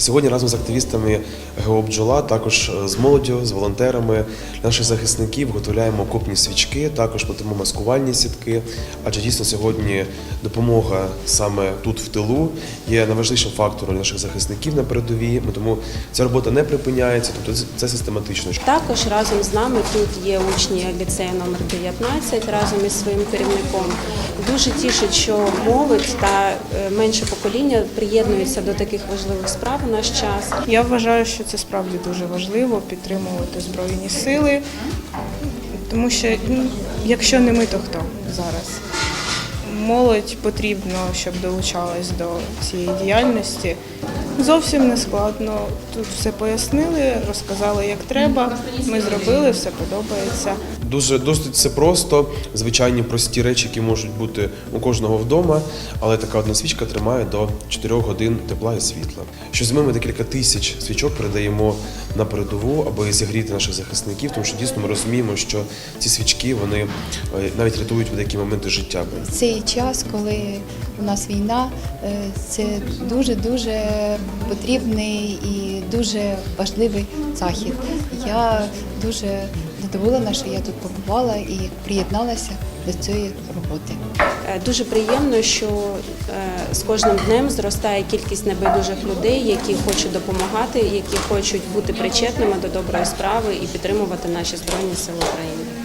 Сьогодні разом з активістами ГО «Бджола», також е, з молоддю, з волонтерами, наших захисників виготовляємо окопні свічки, також платимо маскувальні сітки. Адже дійсно сьогодні допомога саме тут в тилу є найважливішим фактором наших захисників на передовій. Ми Тому ця робота не припиняється, тобто це- систематично. Також разом з нами тут є учні ліцею номер 19 разом із своїм керівником. Дуже тішить, що молодь та е, менше покоління приєднуються до таких важливих справ наш час. Я вважаю, що це справді дуже важливо підтримувати збройні сили, тому що ну, якщо не ми, то хто зараз? Молодь потрібно, щоб долучалась до цієї діяльності. Зовсім не складно. Тут все пояснили, розказали, як треба. Ми зробили, все подобається. Дуже досить все просто, звичайні прості речі, які можуть бути у кожного вдома, але така одна свічка тримає до 4 годин тепла і світла. Щозими ми декілька тисяч свічок передаємо на передову, аби зігріти наших захисників, тому що дійсно ми розуміємо, що ці свічки вони е, навіть рятують в деякі моменти життя. цей час, коли у нас війна, е, це дуже дуже потрібний і дуже важливий захід. Я дуже задоволена, що я тут побувала і приєдналася до цієї роботи. Е, Дуже приємно, що е, з кожним днем зростає кількість небайдужих людей, які хочуть допомагати, які хочуть бути причетними до доброї справи і підтримувати наші збройні сили України.